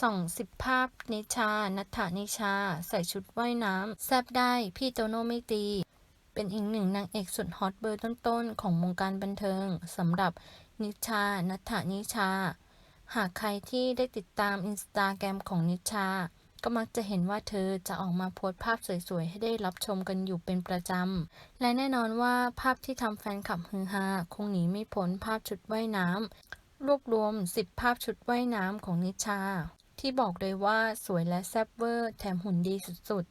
ส่องสิบภาพนิชา นัทธานิชา ใส่ชุดว่ายน้ำแซบได้พี่โตโน่ไม่ตี เป็นอีกหนึ่งนางเอกสุดฮอตเบอร์ต้นๆ ของวงการบันเทิงสำหรับนิชา นัทธานิชา หากใครที่ได้ติดตามอินสตาแกรมของนิชา ก็มักจะเห็นว่าเธอจะออกมาโพสต์ภาพสวยๆ ให้ได้รับชมกันอยู่เป็นประจำ และแน่นอนว่าภาพที่ทำแฟนคลับฮือฮาคงหนีไม่พ้นภาพชุดว่ายน้ำรวบรวม 10 ภาพชุดว่ายน้ำของนิชา ที่บอกเลยว่าสวยและแซ่บเวอร์ แถมหุ่นดีสุด